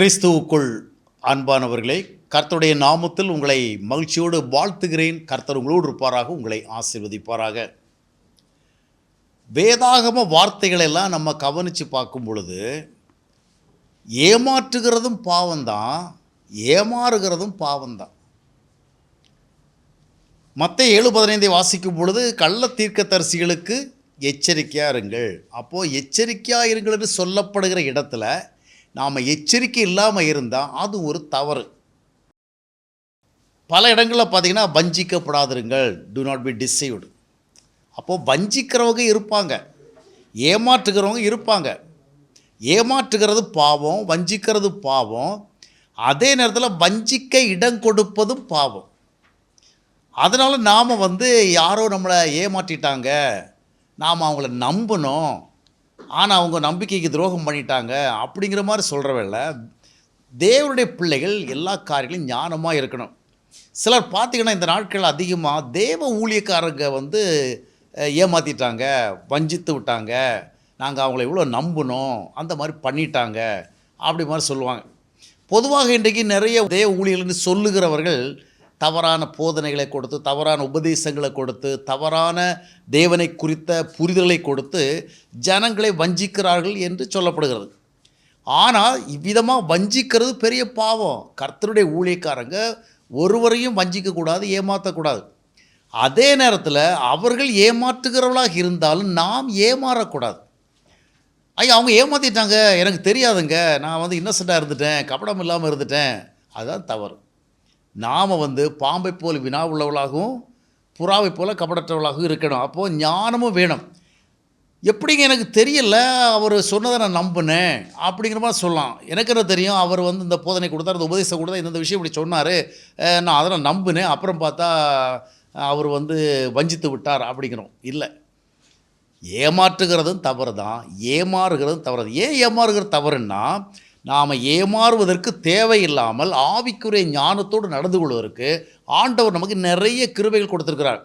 கிறிஸ்துவுக்குள் அன்பானவர்களே கர்த்தருடைய நாமத்தில் உங்களை மகிழ்ச்சியோடு வாழ்த்துகிறேன். கர்த்தர் உங்களோடு இருப்பாராக உங்களை ஆசீர்வதிப்பாராக. வேதாகம வார்த்தைகளெல்லாம் நம்ம கவனித்து பார்க்கும் பொழுது ஏமாற்றுகிறதும் பாவம்தான் ஏமாறுகிறதும் பாவம்தான். மற்ற ஏழு பதினைந்தை வாசிக்கும் பொழுது கள்ள தீர்க்கதரிசிகளுக்கு எச்சரிக்கையாக இருங்கள். அப்போது எச்சரிக்கையாக இருங்கள் என்று சொல்லப்படுகிற இடத்துல நாம் எச்சரிக்கை இல்லாமல் இருந்தால் அது ஒரு தவறு. பல இடங்களில் பார்த்தீங்கன்னா வஞ்சிக்கப்படாதிருங்கள் டு நாட் பி டிசைவ்டு அப்போது வஞ்சிக்கிறவங்க இருப்பாங்க. ஏமாற்றுகிறவங்க இருப்பாங்க. ஏமாற்றுகிறது பாவம் வஞ்சிக்கிறது பாவம். அதே நேரத்தில் வஞ்சிக்க இடம் கொடுப்பதும் பாவம். அதனால் நாம் வந்து யாரோ நம்மளை ஏமாற்றிட்டாங்க நாம் அவங்கள நம்பணும். ஆனால் அவங்க நம்பிக்கைக்கு துரோகம் பண்ணிட்டாங்க அப்படிங்கிற மாதிரி சொல்கிறவல்ல தேவனுடைய பிள்ளைகள் எல்லா காரியங்களும் ஞானமாக இருக்கணும். சிலர் பார்த்தீங்கன்னா இந்த நாட்கள் அதிகமாக தேவ ஊழியக்காரங்க வந்து ஏமாற்றிட்டாங்க வஞ்சித்து விட்டாங்க நாங்கள் அவங்கள இவ்வளோ நம்பினோம் அந்த மாதிரி பண்ணிட்டாங்க அப்படி மாதிரி சொல்லுவாங்க. பொதுவாக இன்றைக்கு நிறைய தேவ ஊழியர்கள்னு சொல்லுகிறவர்கள் தவறான போதனைகளை கொடுத்து தவறான உபதேசங்களை கொடுத்து தவறான தேவனை குறித்த புரிதலை கொடுத்து ஜனங்களை வஞ்சிக்கிறார்கள் என்று சொல்லப்படுகிறது. ஆனால் இவ்விதமாக வஞ்சிக்கிறது பெரிய பாவம். கர்த்தருடைய ஊழியக்காரங்க ஒருவரையும் வஞ்சிக்கக்கூடாது ஏமாற்றக்கூடாது அதே நேரத்தில் அவர்கள் ஏமாற்றுகிறவர்களாக இருந்தாலும் நாம் ஏமாறக்கூடாது. ஐயா அவங்க ஏமாற்றிட்டாங்க எனக்கு தெரியாதுங்க. நான் வந்து இன்னசென்ட்டாக இருந்துட்டேன் கபடம் இல்லாமல் இருந்துட்டேன். அதுதான் தவறு. நாம் வந்து பாம்பை போல் வினா உள்ளவளாகவும் புறாவை போல் கபடற்றவளாகவும் இருக்கணும். அப்போது ஞானமும் வேணும். எப்படிங்க எனக்கு தெரியல அவர் சொன்னதை நான் நம்பினேன் அப்படிங்கிற மாதிரி சொல்லலாம். எனக்கு என்ன தெரியும் அவர் வந்து இந்த போதனை கொடுத்தார் இந்த உபதேசம் கொடுத்தா இந்த விஷயம் இப்படி சொன்னார். நான் அதை நான் நம்பினேன். அப்புறம் பார்த்தா அவர் வந்து வஞ்சித்து விட்டார் அப்படிங்கிறோம். இல்லை. ஏமாற்றுகிறதும் தவறு தான் ஏமாறுகிறதும் தவறு ஏன் ஏமாறுகிறது தவறுன்னா நாம் ஏமாறுவதற்கு தேவையில்லாமல் ஆவிக்குரிய ஞானத்தோடு நடந்து கொள்வதற்கு ஆண்டவர் நமக்கு நிறைய கிருபைகள் கொடுத்துருக்கிறார்.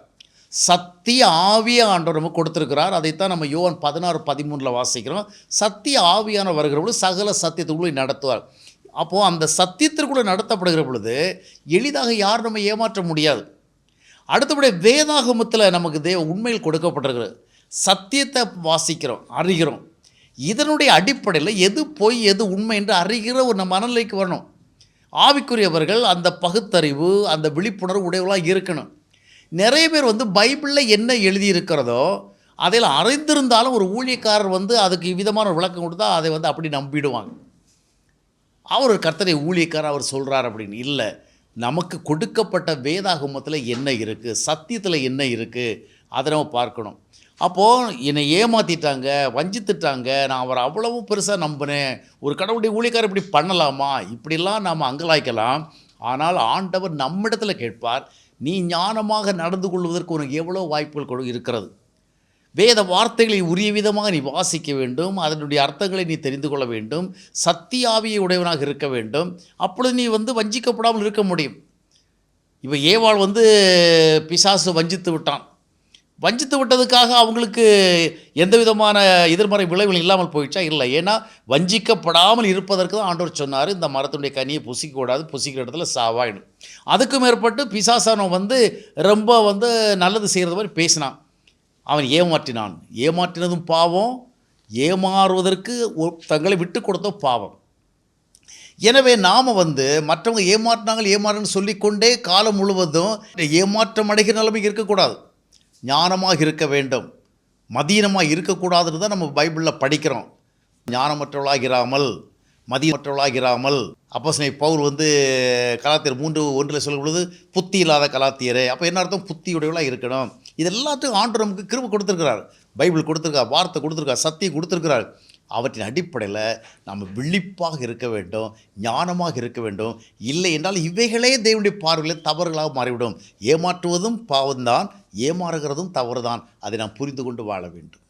சத்திய ஆவிய ஆண்டவர் நமக்கு கொடுத்துருக்கிறார். அதைத்தான் நம்ம யோவான் பதினாறு பதிமூணில் வாசிக்கிறோம். சத்திய ஆவியான வருகிறவர்கள் சகல சத்தியத்துக்குள்ளே நடத்துவார். அப்போது அந்த சத்தியத்திற்குள்ளே நடத்தப்படுகிற பொழுது எளிதாக யாரும் நம்ம ஏமாற்ற முடியாது. அடுத்தபடி வேதாகமத்தில் நமக்கு தேவ உண்மையில் கொடுக்கப்பட்டிருக்கிறது. சத்தியத்தை வாசிக்கிறோம் அறிகிறோம். இதனுடைய அடிப்படையில் எது பொய் எது உண்மை என்று அறிகிற ஒரு நம்ம மனநிலைக்கு வரணும். ஆவிக்குரியவர்கள் அந்த பகுத்தறிவு அந்த விழிப்புணர்வு உடையவர்களாக இருக்கணும். நிறைய பேர் வந்து பைபிளில் என்ன எழுதியிருக்கிறதோ அதில் அறிந்திருந்தாலும் ஒரு ஊழியக்காரர் வந்து அதுக்கு விதமான ஒரு விளக்கம் கொடுத்தா அதை வந்து அப்படி நம்பிடுவாங்க. அவர் ஒரு கர்த்தரை ஊழியக்காரர் அவர் சொல்கிறார் அப்படின்னு. இல்லை நமக்கு கொடுக்கப்பட்ட வேதாகமத்தில் என்ன இருக்குது சத்தியத்தில் என்ன இருக்குது அதை நம்ம பார்க்கணும். அப்போது என்னை ஏமாற்றிட்டாங்க வஞ்சித்துட்டாங்க. நான் அவரை அவ்வளவு பெருசாக நம்பினேன். ஒரு கடவுளுடைய ஊழியக்காரர் இப்படி பண்ணலாமா? இப்படிலாம் நாம் அங்கலாய்க்கலாம். ஆனால் ஆண்டவர் நம்மிடத்தில் கேட்பார் நீ ஞானமாக நடந்து கொள்வதற்கு உனக்கு எவ்வளோ வாய்ப்புகள் இருக்கிறது. வேத வார்த்தைகளை உரிய விதமாக நீ வாசிக்க வேண்டும். அதனுடைய அர்த்தங்களை நீ தெரிந்து கொள்ள வேண்டும். சத்தியாவியை உடையவனாக இருக்க வேண்டும். அப்பொழுது நீ வந்து வஞ்சிக்கப்படாமல் இருக்க முடியும். இப்போ ஏவாள் வந்து பிசாசு வஞ்சித்து விட்டான். வஞ்சித்து விட்டதுக்காக அவங்களுக்கு எந்த விதமான எதிர்மறை விளைவுகள் இல்லாமல் போயிடுச்சா? இல்லை. ஏன்னா வஞ்சிக்கப்படாமல் இருப்பதற்கு தான் ஆண்டவர் சொன்னார் இந்த மரத்தினுடைய கனியை புசிக்கக்கூடாது புசிக்கிற இடத்துல சாவாயிடும் அதுக்கு மேற்பட்டு பிசாசானம் வந்து ரொம்ப வந்து நல்லது செய்கிறது மாதிரி பேசினான். அவன் ஏமாற்றினான். ஏமாற்றினதும் பாவம் ஏமாறுவதற்கு ஒ- தங்களை விட்டு கொடுத்தோம் பாவம். எனவே நாம் வந்து மற்றவங்க ஏமாற்றினாங்க ஏமாறுன்னு சொல்லிக்கொண்டே காலம் முழுவதும் ஏமாற்றம் அடைகிற நிலைமை இருக்கக்கூடாது. ஞானமாக இருக்க வேண்டும். மதீனமாக இருக்கக்கூடாதுன்னு தான் நம்ம பைபிளில் படிக்கிறோம். ஞானமற்றவளாகிறாமல் மதியமற்றவளாகிறாமல் அப்போ பவுல் வந்து கலாத்தியர் மூன்று ஒன்றில் சொல்லும் பொழுது புத்தி இல்லாத கலாத்தியர். அப்போ என்ன அர்த்தம்? புத்தியுடையவளாக இருக்கணும். இது எல்லாத்துக்கும் ஆண்டு நமக்கு கிருப கொடுத்துருக்கிறார். பைபிள் கொடுத்துருக்கார் வார்த்தை கொடுத்துருக்கார் சத்தியம் கொடுத்துருக்கிறார். அவற்றின் அடிப்படையில் நம்ம விழிப்பாக இருக்க வேண்டும் ஞானமாக இருக்க வேண்டும். இல்லை என்றால் இவைகளே தேவனுடைய பார்வையில் தவறுகளாக மாறிவிடும். ஏமாற்றுவதும் பாவம்தான் ஏமாறுகிறதும் தவறுதான். அதை நாம் புரிந்து கொண்டு வாழ வேண்டும்.